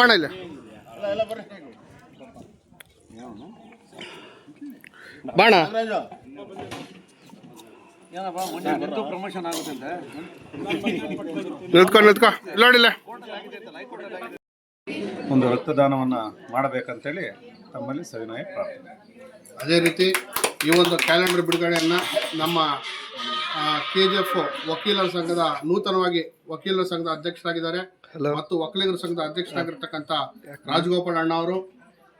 ಬಾಣ ಇಲ್ಲ. ಬಾಣ. ಪ್ರಮೋಷನ್ ಆಗುತ್ತೆ ನಿಂತ್ಕೊ ನಿಂತ್ಕೊ. ಇಲ್ಲ ನೋಡಿಲ್ಲ. ಒಂದು ರಕ್ತದಾನವನ್ನು ಮಾಡಬೇಕಂತೇಳಿ ತಮ್ಮಲ್ಲಿ ಸವಿನಯ ಪ್ರಾರ್ಥನೆ. ಅದೇ ರೀತಿ ಈ ಒಂದು ಕ್ಯಾಲೆಂಡರ್ ಬಿಡುಗಡೆಯನ್ನು ನಮ್ಮ ಕೆ ಜಿ ಎಫ್ ವಕೀಲರ ಸಂಘದ ನೂತನವಾಗಿ ವಕೀಲರ ಸಂಘದ ಅಧ್ಯಕ್ಷರಾಗಿದ್ದಾರೆ. ಮತ್ತು ಒಕ್ಕಲಿಗರ ಸಂಘದ ಅಧ್ಯಕ್ಷರಾಗಿರ್ತಕ್ಕಂಥ ರಾಜಗೋಪಾಲ್ ಅಣ್ಣ ಅವರು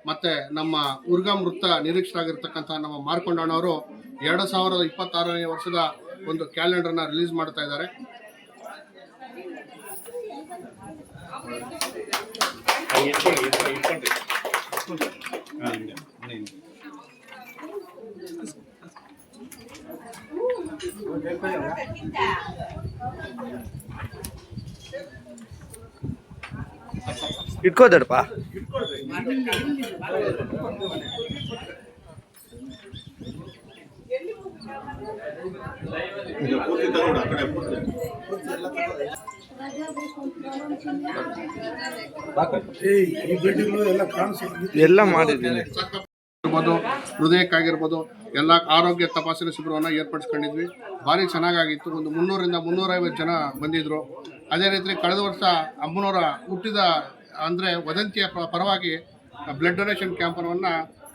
ಮತ್ತೆ ನಮ್ಮ ಉರ್ಗಾ ವೃತ್ತ ನಿರೀಕ್ಷರಾಗಿರ್ತಕ್ಕಂಥ ನಮ್ಮ ಮಾರ್ಕೊಂಡ ಅಣ್ಣವರು ಎರಡು ಸಾವಿರದ ಇಪ್ಪತ್ತಾರನೇ ವರ್ಷದ ಒಂದು ಕ್ಯಾಲೆಂಡರ್ನ ರಿಲೀಸ್ ಮಾಡ್ತಾ ಇದ್ದಾರೆ. ಇಟ್ಕೋದಡಪ್ಪ ಎಲ್ಲ ಮಾಡಿದ್ದೀನಿ. ಇರ್ಬೋದು, ಹೃದಯಕ್ಕಾಗಿರ್ಬೋದು, ಎಲ್ಲ ಆರೋಗ್ಯ ತಪಾಸಣೆ ಶಿಬಿರವನ್ನು ಏರ್ಪಡಿಸ್ಕೊಂಡಿದ್ವಿ. ಭಾರಿ ಚೆನ್ನಾಗಾಗಿತ್ತು. ಒಂದು ಮುನ್ನೂರಿಂದ ಮುನ್ನೂರೈವತ್ತು ಜನ ಬಂದಿದ್ರು. ಅದೇ ರೀತಿ ಕಳೆದ ವರ್ಷ ಅಮ್ಮನವರ ಹುಟ್ಟಿದ ಅಂದರೆ ವದಂತಿಯ ಪರವಾಗಿ ಬ್ಲಡ್ ಡೊನೇಷನ್ ಕ್ಯಾಂಪನ್ನು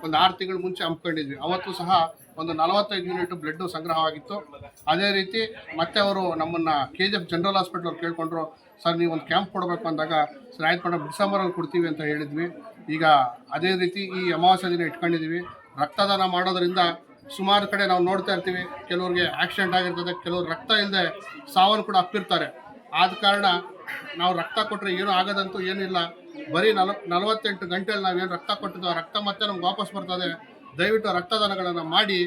ಒಂದು ಆರು ತಿಂಗಳ ಮುಂಚೆ ಹಮ್ಮಿಕೊಂಡಿದ್ವಿ. ಅವತ್ತು ಸಹ ಒಂದು ನಲವತ್ತೈದು ಯೂನಿಟ್ ಬ್ಲಡ್ ಸಂಗ್ರಹವಾಗಿತ್ತು. ಅದೇ ರೀತಿ ಮತ್ತೆ ಅವರು ನಮ್ಮನ್ನು K G F general hospital ಅವ್ರು ಕೇಳಿಕೊಂಡ್ರು, ಸರ್, ನೀವು ಒಂದು ಕ್ಯಾಂಪ್ ಕೊಡಬೇಕು ಅಂದಾಗ ಸರ್, ಆಯ್ತು ಮೇಡಮ್ ಡಿಸೆಂಬರಲ್ಲಿ ಕೊಡ್ತೀವಿ ಅಂತ ಹೇಳಿದ್ವಿ. ಈಗ ಅದೇ ರೀತಿ ಈ ಅಮಾವಾಸ್ಯ ದಿನ ಇಟ್ಕೊಂಡಿದ್ದೀವಿ. ರಕ್ತದಾನ ಮಾಡೋದರಿಂದ ಸುಮಾರು ಕಡೆ ನಾವು ನೋಡ್ತಾ ಇರ್ತೀವಿ. ಕೆಲವ್ರಿಗೆ ಆಕ್ಸಿಡೆಂಟ್ ಆಗಿರ್ತದೆ, ಕೆಲವ್ರು ರಕ್ತ ಇಲ್ಲದೆ ಸಾವನ್ನು ಕೂಡ ಅಪ್ಪಿರ್ತಾರೆ ಆದ ಕಾರಣ ನಾವು ರಕ್ತ ಕೊಟ್ಟರೆ ಏನೂ ಆಗದಂತೂ ಏನಿಲ್ಲ. ಬರೀ ನಲ್ ನಲವತ್ತೆಂಟು ಗಂಟೆಯಲ್ಲಿ ನಾವೇನು ರಕ್ತ ಕೊಟ್ಟಿದ್ದೋ ರಕ್ತ ಮತ್ತೆ ನಮ್ಗೆ ವಾಪಸ್ ಬರ್ತದೆ. ದಯವಿಟ್ಟು ರಕ್ತದಾನಗಳನ್ನು ಮಾಡಿ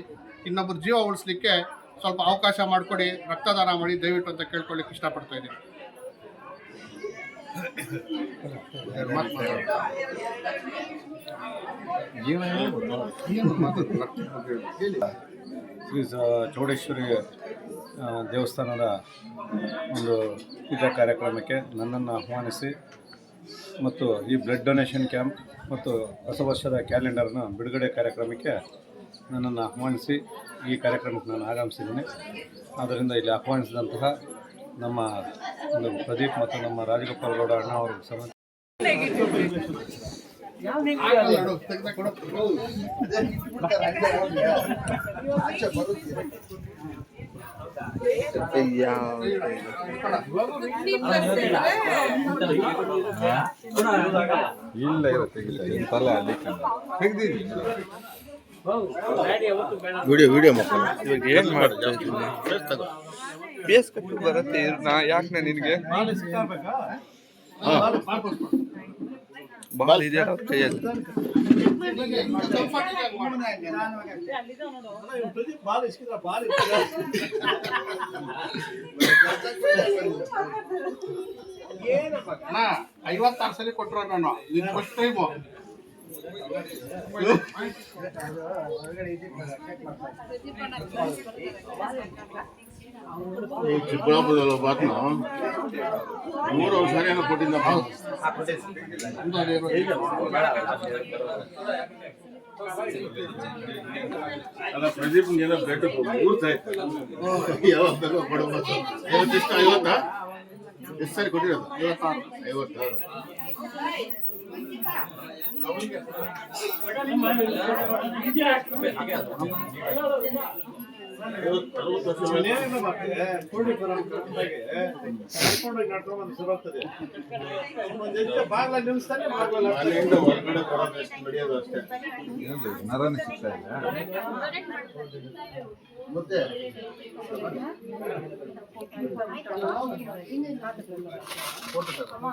ಇನ್ನೊಬ್ಬರು ಜೀವ ಉಳಿಸ್ಲಿಕ್ಕೆ ಸ್ವಲ್ಪ ಅವಕಾಶ ಮಾಡಿಕೊಡಿ ರಕ್ತದಾನ ಮಾಡಿ ದಯವಿಟ್ಟು ಅಂತ ಕೇಳ್ಕೊಳ್ಳಿಕ್ಕೆ ಇಷ್ಟಪಡ್ತಾ ಇದ್ದೀನಿ. ಶ್ರೀ ಚೌಡೇಶ್ವರಿ ದೇವಸ್ಥಾನದ ಒಂದು ಪೂಜಾ ಕಾರ್ಯಕ್ರಮಕ್ಕೆ ನನ್ನನ್ನು ಆಹ್ವಾನಿಸಿ ಮತ್ತು ಈ ಬ್ಲಡ್ ಡೊನೇಷನ್ ಕ್ಯಾಂಪ್ ಮತ್ತು ಹೊಸ ವರ್ಷದ ಕ್ಯಾಲೆಂಡರ್ನ ಬಿಡುಗಡೆ ಕಾರ್ಯಕ್ರಮಕ್ಕೆ ನನ್ನನ್ನು ಆಹ್ವಾನಿಸಿ ಈ ಕಾರ್ಯಕ್ರಮಕ್ಕೆ ನಾನು ಆಗಮಿಸಿದ್ದೀನಿ. ಆದ್ದರಿಂದ ಇಲ್ಲಿ ಆಹ್ವಾನಿಸಿದಂತಹ ನಮ್ಮ ಒಂದು ಪ್ರದೀಪ್ ಮತ್ತು ನಮ್ಮ ರಾಜಗೋಪಾಲ್ ಗೌಡ ಅಣ್ಣ ಅವರು ಸಮ ಇಲ್ಲ ಇವತ್ತು ಇಂತಲ್ಲ ಅದಕ್ಕೆ ವಿಡಿಯೋ ವಿಡಿಯೋ ಮಕ್ಕಳು. ಇವಾಗ ಏನ್ ಮಾಡ್ತಾರೆ ಬೇಸ್ ಕಟ್ಟು ಬರುತ್ತೆ. ನಾ ಯಾಕೆ ನಿನಗೆ? ಬಾಲ್ ಇದೆಯಾ ಕೈಯಲ್ಲಿ ಅಣ್ಣ ಐವತ್ತಾರು ಸಲ ಕೊಟ್ಟರು ನಾನು ಇದು ಫಸ್ಟ್ ಟೈಮು ಚಿಕ್ಕಬಳ್ಳಾಪುರದಲ್ಲಿ ಬಾತ್ನ ಮೂರು ವರ್ಷ ಏನೋ ಕೊಟ್ಟಿದ್ದ. ಅಲ್ಲ ಪ್ರದೀಪ್ ಏನೋ ಬೆಟ್ಟ ಮೂರ್ತ ಯಾವಾಗ ಬೇಕೋ ಕೊಡಬೇಕು ಐವತ್ತೆಷ್ಟು ಐವತ್ತಾ? ಎಷ್ಟು ಸಾರಿ ಕೊಟ್ಟಿರೋದು? ಐವತ್ತಾರು ಐವತ್ತಾರು ಅರವತ್ತು ವರ್ಷ ಮೇಲೆ ಮನೆಯಿಂದ ಹೊರಗಡೆ ಕೊಡೋದು ಎಷ್ಟು ನಡೆಯೋದು ಅಷ್ಟೇ ನರನ ಸಿಗ್ತಾ ಇಲ್ಲ ಮತ್ತೆ ಏ ಜಾಸ್ತಿ ಹೊತ್ತು ಮಾಡ್ಬೋದು.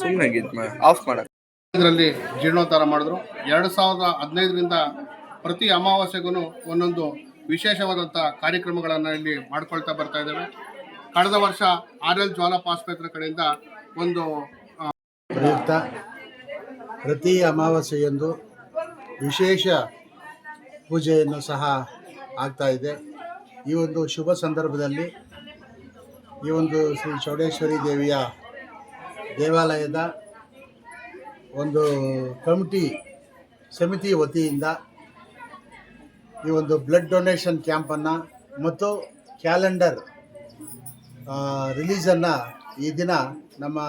ಸುಮ್ಮನೆ ಆಫ್ ಇದರಲ್ಲಿ ಜೀರ್ಣೋದ್ಧಾರ ಮಾಡಿದ್ರು. ಎರಡು ಸಾವಿರದ ಹದಿನೈದರಿಂದ ಪ್ರತಿ ಅಮಾವಾಸ್ಯೆಗೂ ಒಂದೊಂದು ವಿಶೇಷವಾದಂಥ ಕಾರ್ಯಕ್ರಮಗಳನ್ನು ಇಲ್ಲಿ ಮಾಡ್ಕೊಳ್ತಾ ಬರ್ತಾ ಇದ್ದೇವೆ. ಕಳೆದ ವರ್ಷ ಆರ್ ಎಲ್ ಜ್ವಾಲಾ ಆಸ್ಪತ್ರೆ ಕಡೆಯಿಂದ ಒಂದು ಪ್ರಯುಕ್ತ ಪ್ರತಿ ಅಮಾವಾಸ್ಯೆಯಂದು ವಿಶೇಷ ಪೂಜೆಯನ್ನು ಸಹ ಆಗ್ತಾ ಇದೆ. ಈ ಒಂದು ಶುಭ ಸಂದರ್ಭದಲ್ಲಿ ಈ ಒಂದು ಶ್ರೀ ಚೌಡೇಶ್ವರಿ ದೇವಿಯ ದೇವಾಲಯದ ಒಂದು ಕಮಿಟಿ ಸಮಿತಿ ವತಿಯಿಂದ ಈ ಒಂದು ಬ್ಲಡ್ ಡೊನೇಷನ್ ಕ್ಯಾಂಪನ್ನು ಮತ್ತು ಕ್ಯಾಲೆಂಡರ್ ರಿಲೀಸನ್ನು ಈ ದಿನ ನಮ್ಮ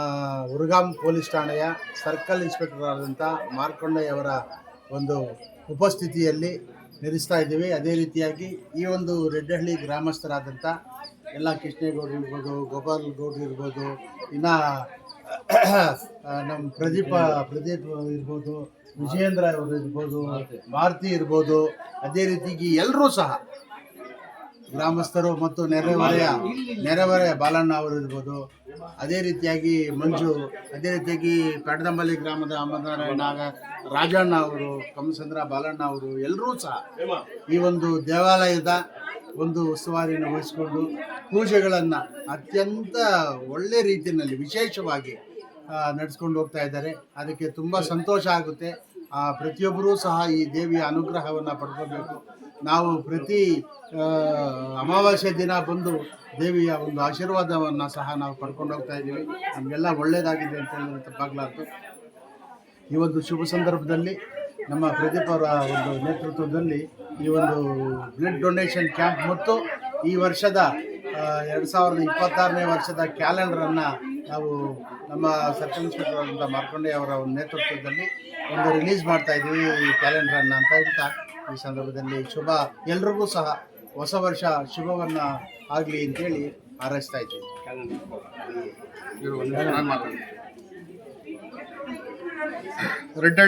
ಉರ್ಗಾಂ ಪೊಲೀಸ್ ಠಾಣೆಯ ಸರ್ಕಲ್ ಇನ್ಸ್ಪೆಕ್ಟರ್ ಆದಂಥ ಮಾರ್ಕೊಂಡಯ್ಯವರ ಒಂದು ಉಪಸ್ಥಿತಿಯಲ್ಲಿ ನಡೆಸ್ತಾ ಇದ್ದೀವಿ. ಅದೇ ರೀತಿಯಾಗಿ ಈ ಒಂದು ರೆಡ್ಡಹಳ್ಳಿ ಗ್ರಾಮಸ್ಥರಾದಂಥ ಎಲ್ಲ ಕೃಷ್ಣೇಗೌಡ್ರು ಇರ್ಬೋದು ಗೋಪಾಲ್ ಗೌಡ್ರು ಇರ್ಬೋದು, ಇನ್ನು ನಮ್ಮ ಪ್ರದೀಪ, ಪ್ರದೀಪ್ ಇರ್ಬೋದು, ವಿಜಯೇಂದ್ರ ಅವರು ಇರ್ಬೋದು, ಭಾರತಿ ಇರ್ಬೋದು, ಅದೇ ರೀತಿಗೆ ಎಲ್ಲರೂ ಸಹ ಗ್ರಾಮಸ್ಥರು ಮತ್ತು ನೆರೆಹೊರೆಯ ನೆರೆಹೊರೆಯ ಬಾಲಣ್ಣ ಅವರು ಇರ್ಬೋದು. ಅದೇ ರೀತಿಯಾಗಿ ಮಂಜು, ಅದೇ ರೀತಿಯಾಗಿ ಕಡದಂಬಲ್ಲಿ ಗ್ರಾಮದ ಅಮರನಾರಾಯಣ ರಾಜಣ್ಣ ಅವರು ಕಮಸಂದ್ರ ಬಾಲಣ್ಣ ಅವರು, ಎಲ್ಲರೂ ಸಹ ಈ ಒಂದು ದೇವಾಲಯದ ಒಂದು ಉಸ್ತುವಾರಿಯನ್ನು ವಹಿಸಿಕೊಂಡು ಪೂಜೆಗಳನ್ನು ಅತ್ಯಂತ ಒಳ್ಳೆ ರೀತಿಯಲ್ಲಿ ವಿಶೇಷವಾಗಿ ನಡೆಸ್ಕೊಂಡು ಹೋಗ್ತಾ ಇದ್ದಾರೆ. ಅದಕ್ಕೆ ತುಂಬ ಸಂತೋಷ ಆಗುತ್ತೆ. ಪ್ರತಿಯೊಬ್ಬರೂ ಸಹ ಈ ದೇವಿಯ ಅನುಗ್ರಹವನ್ನು ಪಡ್ಕೋಬೇಕು. ನಾವು ಪ್ರತಿ ಅಮಾವಾಸ್ಯ ದಿನ ಬಂದು ದೇವಿಯ ಒಂದು ಆಶೀರ್ವಾದವನ್ನು ಸಹ ನಾವು ಪಡ್ಕೊಂಡು ಹೋಗ್ತಾ ಇದ್ದೀವಿ. ನಮಗೆಲ್ಲ ಒಳ್ಳೆಯದಾಗಿದೆ ಅಂತ ಹೇಳಿದ್ರೆ ತಪ್ಪಾಗಲಾರ್ದು. ಈ ಒಂದು ಶುಭ ಸಂದರ್ಭದಲ್ಲಿ ನಮ್ಮ ಪ್ರದೀಪ್ ಅವರ ಒಂದು ನೇತೃತ್ವದಲ್ಲಿ ಈ ಒಂದು ಬ್ಲಡ್ ಡೊನೇಷನ್ ಕ್ಯಾಂಪ್ ಮತ್ತು ಈ ವರ್ಷದ ಎರಡು ಸಾವಿರದ ಇಪ್ಪತ್ತಾರನೇ ವರ್ಷದ ಕ್ಯಾಲೆಂಡರನ್ನು ನಾವು ನಮ್ಮ ಸರ್ಕಲ್ ಇನ್ಸ್ಪೆಕ್ಟರ್ ಮಾರ್ಕೊಂಡೆ ಅವರ ಒಂದು ನೇತೃತ್ವದಲ್ಲಿ ಒಂದು ರಿಲೀಸ್ ಮಾಡ್ತಾ ಇದ್ದೀವಿ ಈ ಕ್ಯಾಲೆಂಡರನ್ನು ಅಂತ ಹೇಳ್ತಾ ಈ ಸಂದರ್ಭದಲ್ಲಿ ಶುಭ ಎಲ್ರಿಗೂ ಸಹ ಹೊಸ ವರ್ಷ ಶುಭವನ್ನು ಆಗಲಿ ಅಂತೇಳಿ ಹಾರೈಸ್ತಾ ಇದ್ದೀವಿ. ರೆಡ್